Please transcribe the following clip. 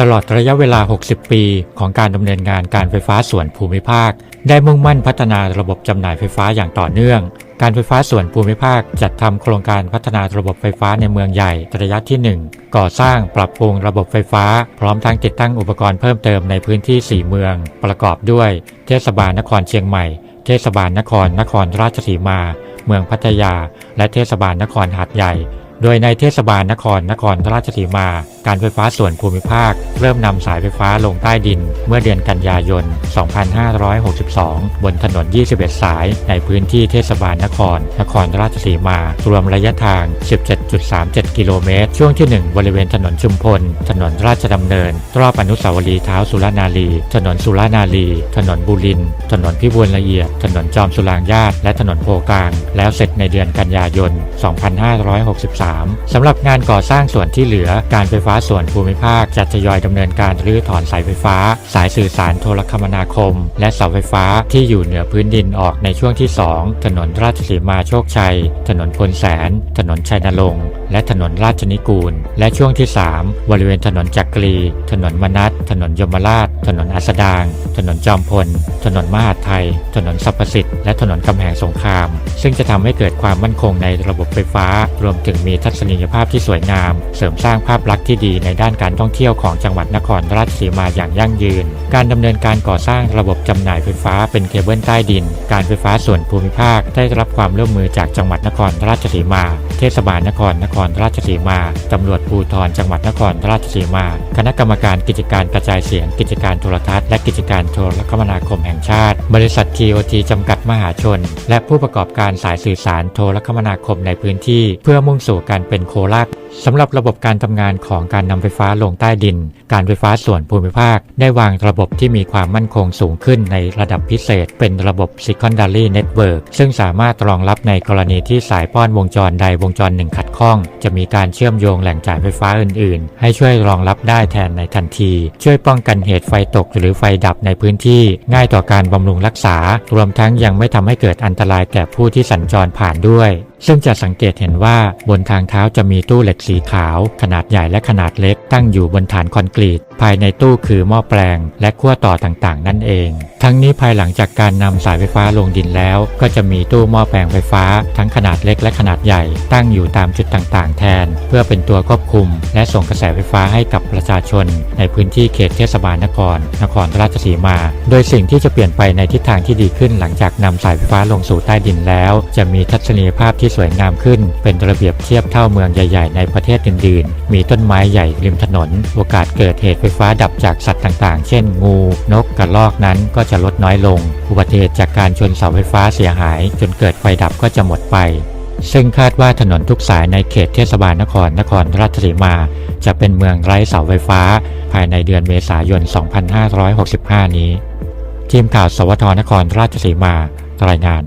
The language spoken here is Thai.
ตลอดระยะเวลา 60 ปี ของการดำเนินงานการไฟฟ้าส่วนภูมิภาค ได้มุ่งมั่นพัฒนาระบบจำหน่ายไฟฟ้าอย่างต่อเนื่อง การไฟฟ้าส่วนภูมิภาคจัดทำโครงการพัฒนาระบบไฟฟ้าในเมืองใหญ่ระยะที่ 1 ก่อสร้างปรับปรุงระบบไฟฟ้า พร้อมทั้งติดตั้งอุปกรณ์เพิ่มเติมในพื้นที่ 4 เมือง ประกอบด้วย เทศบาลนครเชียงใหม่ เทศบาลนครนครราชสีมา เมืองพัทยา และเทศบาลนครหาดใหญ่ โดยในเทศบาลนครนครราชสีมา การไฟฟ้าส่วนภูมิภาค เริ่มนำสายไฟฟ้าลงใต้ดิน เมื่อเดือนกันยายน 2562 บนถนน 21 สายในพื้นที่เทศบาลนครนครราชสีมา รวมระยะทาง 17.37 กิโลเมตร ช่วงที่ 1 บริเวณถนนชุมพล ถนนราชดำเนิน รอบอนุสาวรีย์เท้าสุรนารี ถนนสุรนารี ถนนบุริน ถนนพิบูลละเอียด ถนนจอมสุรางญาติ และถนนโพกลาง แล้วเสร็จในเดือนกันยายน 2563สำหรับงานก่อสร้างส่วนที่เหลือการไฟฟ้าส่วนภูมิภาคจะทยอยดำเนินการรื้อถอนสายไฟฟ้า สายสื่อสารโทรคมนาคม และเสาไฟฟ้าที่อยู่เหนือพื้นดินออกในช่วงที่ 2 ถนนราชสีมาโชคชัย ถนนพลแสน ถนนชัยนรงค์และถนนราชนิกูล และช่วงที่ 3 บริเวณถนนจักรี ถนนมนัสถนนยมราช ถนนอัสดาง ถนนจอมพล ถนนมหาดไทย ถนนสรรพสิทธิ์และถนนกำแหงสงคราม ซึ่งจะทำให้เกิดความมั่นคงในระบบไฟฟ้ารวมถึงมีทัศนียภาพที่สวยงาม เสริมสร้างภาพลักษณ์ที่ดีในด้านการท่องเที่ยวของจังหวัดนครราชสีมาอย่างยั่งยืน การดำเนินการก่อสร้างระบบจำหน่ายไฟฟ้าเป็นเคเบิลใต้ดิน การไฟฟ้าส่วนภูมิภาคได้รับความร่วมมือจากจังหวัดนครราชสีมา เทศบาลนครนครราชสีมาตำรวจภูธรจังหวัดนครราชสีมา คณะกรรมการกิจการกระจายเสียง กิจการโทรทัศน์และกิจการโทรคมนาคมแห่งชาติ บริษัท TOT จำกัดมหาชน และผู้ประกอบการสายสื่อสารโทรคมนาคมในพื้นที่ เพื่อมุ่งสู่การเป็นโคราช สำหรับระบบการทำงานของการนำไฟฟ้าลงใต้ดิน การไฟฟ้าส่วนภูมิภาค ได้วางระบบที่มีความมั่นคงสูงขึ้นในระดับพิเศษ เป็นระบบ Secondary Network ซึ่งสามารถรองรับในกรณีที่สายป้อนวงจรใดวงจรหนึ่งขัดข้อง จะมีการเชื่อมโยงแหล่งจ่ายไฟฟ้าอื่น ๆ ให้ช่วยรองรับได้แทนในทันที ช่วยป้องกันเหตุไฟตกหรือไฟดับในพื้นที่ ง่ายต่อการบำรุงรักษา รวมทั้งยังไม่ทำให้เกิดอันตรายแก่ผู้ที่สัญจรผ่านด้วย ซึ่งจะสังเกตเห็นว่าบนทางเท้าจะมีตู้เหล็กสีขาว ขนาดใหญ่และขนาดเล็กตั้งอยู่บนฐานคอนกรีต ภายในตู้คือหม้อแปลง และขั้วต่อต่างๆ นั่นเอง ทั้งนี้ภายหลังจากการนำสายไฟฟ้าลงดินแล้ว ก็จะมีตู้หม้อแปลงไฟฟ้า ทั้งขนาดเล็กและขนาดใหญ่ ตั้งอยู่ตามจุดต่างๆ แทน เพื่อเป็นตัวควบคุม และส่งกระแสไฟฟ้าให้กับประชาชน ในพื้นที่เขตเทศบาลนคร นครราชสีมา โดยสิ่งที่จะเปลี่ยนไปในทิศทางที่ดีขึ้นหลังจากนำสายไฟฟ้าลงสู่ใต้ดินแล้ว จะมีทัศนียภาพที่สวยงามขึ้น เป็นระเบียบเทียบเท่าเมืองใหญ่ๆ ในประเทศอื่นๆ มีต้นไม้ใหญ่ริมถนน โอกาสเกิดเหตุไฟฟ้าดับจากสัตว์ต่างๆ เช่น งู นกกระรอกนั้นก็จะลดน้อยลง อุบัติเหตุจากการชนเสาไฟฟ้าเสียหาย จนเกิดไฟดับก็จะหมดไป ซึ่งคาดว่าถนนทุกสายในเขตเทศบาลนครนครราชสีมา จะเป็นเมืองไร้เสาไฟฟ้า ภายในเดือนเมษายน 2565 นี้ ทีมข่าวสวทนครราชสีมารายงาน